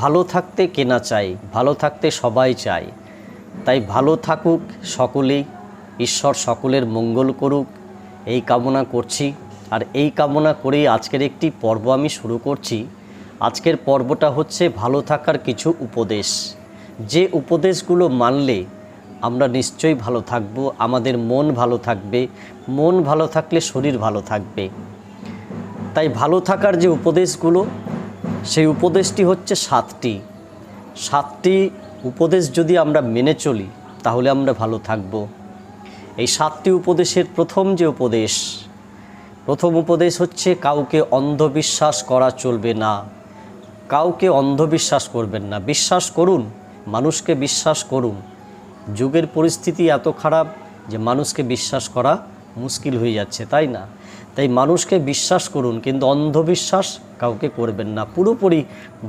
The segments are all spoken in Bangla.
ভালো থাকতে কেনা চাই, ভালো থাকতে সবাই চায় তাই ভালো থাকুক সকলেই ঈশ্বর সকলের মঙ্গল করুক। এই কামনা করছি। আর এই কামনা করেই আজকের একটি পর্ব আমি শুরু করছি। আজকের পর্বটা হচ্ছে ভালো থাকার কিছু উপদেশ। যে উপদেশগুলো মানলে আমরা নিশ্চয়ই ভালো থাকব, আমাদের মন ভালো থাকবে, মন ভালো থাকলে শরীর ভালো থাকবে। তাই ভালো থাকার যে উপদেশগুলো সেই উপদেশটি হচ্ছে সাতটি। সাতটি উপদেশ যদি আমরা মেনে চলি, তাহলে আমরা ভালো থাকব। এই সাতটি উপদেশের প্রথম যে উপদেশ, প্রথম উপদেশ হচ্ছে কাউকে অন্ধবিশ্বাস করা চলবে না। কাউকে অন্ধবিশ্বাস করবেন না। বিশ্বাস করুন, মানুষকে বিশ্বাস করুন। যুগের পরিস্থিতি এত খারাপ যে মানুষকে বিশ্বাস করা মুশকিল হয়ে যাচ্ছে, তাই না? তাই মানুষকে বিশ্বাস করুন, কিন্তু অন্ধবিশ্বাস কাউকে করবেন না। পুরোপুরি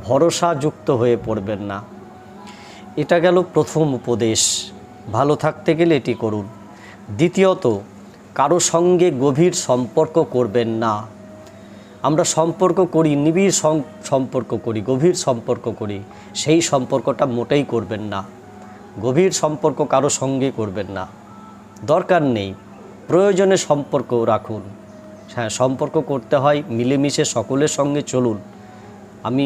ভরসাযুক্ত হয়ে পড়বেন না। এটা গেল প্রথম উপদেশ। ভালো থাকতে গেলে এটি করুন। দ্বিতীয়ত, কারও সঙ্গে গভীর সম্পর্ক করবেন না। আমরা সম্পর্ক করি, নিবিড় সম- সম্পর্ক করি, গভীর সম্পর্ক করি। সেই সম্পর্কটা মোটেই করবেন না। গভীর সম্পর্ক কারও সঙ্গে করবেন না। দরকার নেই। প্রয়োজনে সম্পর্ক রাখুন। সম্পর্ক করতে হয়, মিলেমিশে সকলের সঙ্গে চলুন। আমি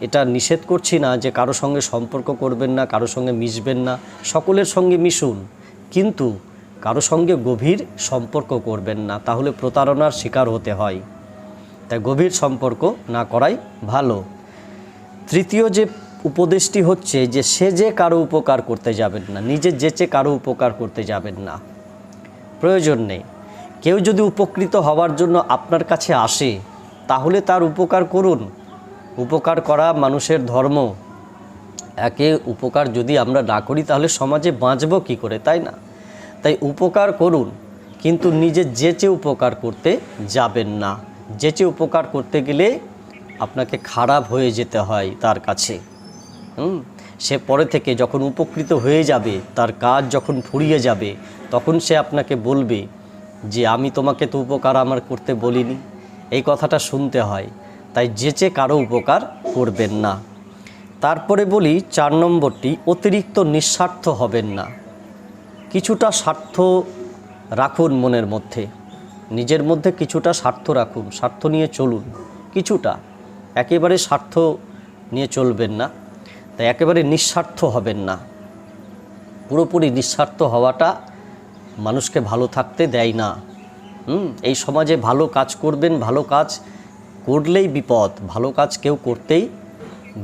এটা নিষেধ করছি না যে কারও সঙ্গে সম্পর্ক করবেন না, কারও সঙ্গে মিশবেন না, সকলের সঙ্গে মিশুন। কিন্তু কারও সঙ্গে গভীর সম্পর্ক করবেন না, তাহলে প্রতারণার শিকার হতে হয়। তাই গভীর সম্পর্ক না করাই ভালো। তৃতীয় যে উপদেশটি হচ্ছে যে সে যে কারও উপকার করতে যাবেন না, নিজে যেচে কারও উপকার করতে যাবেন না, প্রয়োজন নেই। কেউ যদি উপকৃত হওয়ার জন্য আপনার কাছে আসে, তাহলে তার উপকার করুন। উপকার করা মানুষের ধর্ম। একে উপকার যদি আমরা না করি, তাহলে সমাজে বাঁচব কী করে, তাই না? তাই উপকার করুন, কিন্তু নিজে যেচে উপকার করতে যাবেন না। যেচে উপকার করতে গেলে আপনাকে খারাপ হয়ে যেতে হয় তার কাছে। হুম? সে পরে থেকে যখন উপকৃত হয়ে যাবে, তার কাজ যখন ফুরিয়ে যাবে, তখন সে আপনাকে বলবে যে আমি তোমাকে তো উপকার আমার করতে বলিনি। এই কথাটা শুনতে হয়, তাই যেচে কারও উপকার করবেন না। তারপরে বলি, চার নম্বরটি, অতিরিক্ত নিঃস্বার্থ হবেন না। কিছুটা স্বার্থ রাখুন মনের মধ্যে। নিজের মধ্যে কিছুটা স্বার্থ রাখুন, স্বার্থ নিয়ে চলুন। কিছুটা, একেবারে স্বার্থ নিয়ে চলবেন না। তাই একেবারে নিঃস্বার্থ হবেন না। পুরোপুরি নিঃস্বার্থ হওয়াটা মানুষকে ভালো থাকতে দেয় না। হুম, এই সমাজে ভালো কাজ করবেন, ভালো কাজ করলেই বিপদ, ভালো কাজ কেউ করতেই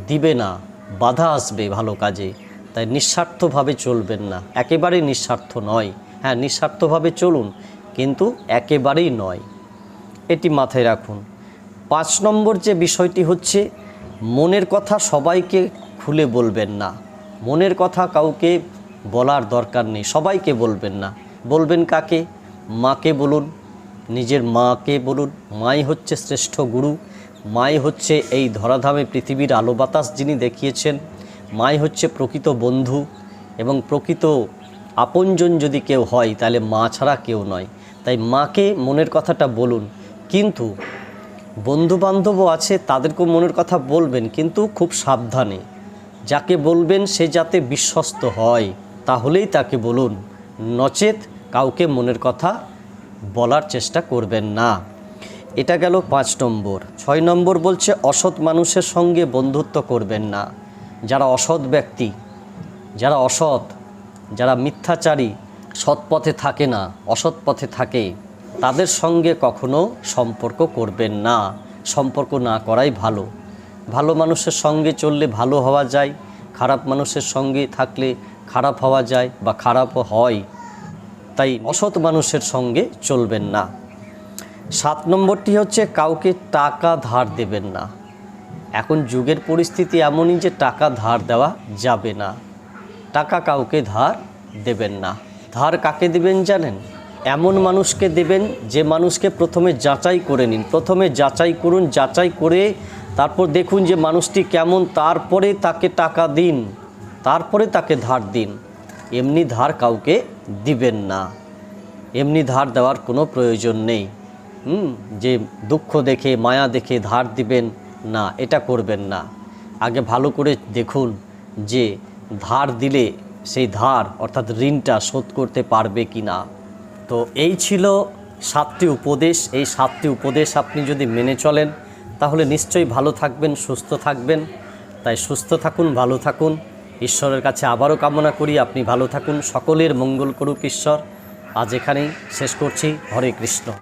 দিবে না, বাধা আসবে ভালো কাজে। তাই নিঃস্বার্থভাবে চলবেন না, একেবারেই নিঃস্বার্থ নয়। হ্যাঁ নিঃস্বার্থভাবে চলুন, কিন্তু একেবারেই নয়। এটি মাথায় রাখুন। পাঁচ নম্বর যে বিষয়টি হচ্ছে, মনের কথা সবাইকে খুলে বলবেন না। মনের কথা কাউকে বলার দরকার নেই, সবাইকে বলবেন না। বলবেন কাকে? মাকে বলুন, নিজের মাকে বলুন। মাই হচ্ছে শ্রেষ্ঠ গুরু, মাই হচ্ছে এই ধরাধামে পৃথিবীর আলো বাতাস যিনি দেখিয়েছেন। মাই হচ্ছে প্রকৃত বন্ধু এবং প্রকৃত আপনজন যদি কেউ হয়, তাহলে মা ছাড়া কেউ নয়। তাই মাকে মনের কথাটা বলুন। কিন্তু বন্ধু বান্ধবও আছে, তাদেরকেও মনের কথা বলবেন, কিন্তু খুব সাবধানে। যাকে বলবেন সে যাতে বিশ্বস্ত হয়, তাহলেই তাকে বলুন। নচেত কাউকে মনের কথা বলার চেষ্টা করবেন না। এটা গেল পাঁচ নম্বর। ছয় নম্বর বলছে, অসৎ মানুষের সঙ্গে বন্ধুত্ব করবেন না। যারা অসৎ ব্যক্তি, যারা অসৎ, যারা মিথ্যাচারী, সৎ পথে থাকে না, অসৎ পথে থাকে, তাদের সঙ্গে কখনো সম্পর্ক করবেন না। সম্পর্ক না করাই ভালো। ভালো মানুষের সঙ্গে চললে ভালো হওয়া যায়, খারাপ মানুষের সঙ্গে থাকলে খারাপ হওয়া যায় বা খারাপও হয়। তাই অসৎ মানুষের সঙ্গে চলবেন না। সাত নম্বরটি হচ্ছে, কাউকে টাকা ধার দেবেন না। এখন যুগের পরিস্থিতি এমনই যে টাকা ধার দেওয়া যাবে না। টাকা কাউকে ধার দেবেন না। ধার কাকে দেবেন জানেন? এমন মানুষকে দেবেন যে মানুষকে প্রথমে যাচাই করে নিন। প্রথমে যাচাই করুন, যাচাই করে তারপর দেখুন যে মানুষটি কেমন, তারপরে তাকে টাকা দিন, তারপরে তাকে ধার দিন। এমনি ধার কাউকে দিবেন না। এমনি ধার দেওয়ার কোনো প্রয়োজন নেই। হুম, যে দুঃখ দেখে, মায়া দেখে ধার দিবেন না, এটা করবেন না। আগে ভালো করে দেখুন যে ধার দিলে সেই ধার, অর্থাৎ ঋণটা শোধ করতে পারবে কি না তো এই ছিল সাতটি উপদেশ। এই সাতটি উপদেশ আপনি যদি মেনে চলেন, তাহলে নিশ্চয়ই ভালো থাকবেন, সুস্থ থাকবেন। তাই সুস্থ থাকুন, ভালো থাকুন। ঈশ্বরের কাছে আবারও কামনা করি। আপনি ভালো থাকুন। সকলের মঙ্গল করুক ঈশ্বর। আজ এখানেই শেষ করছি। হরে কৃষ্ণ।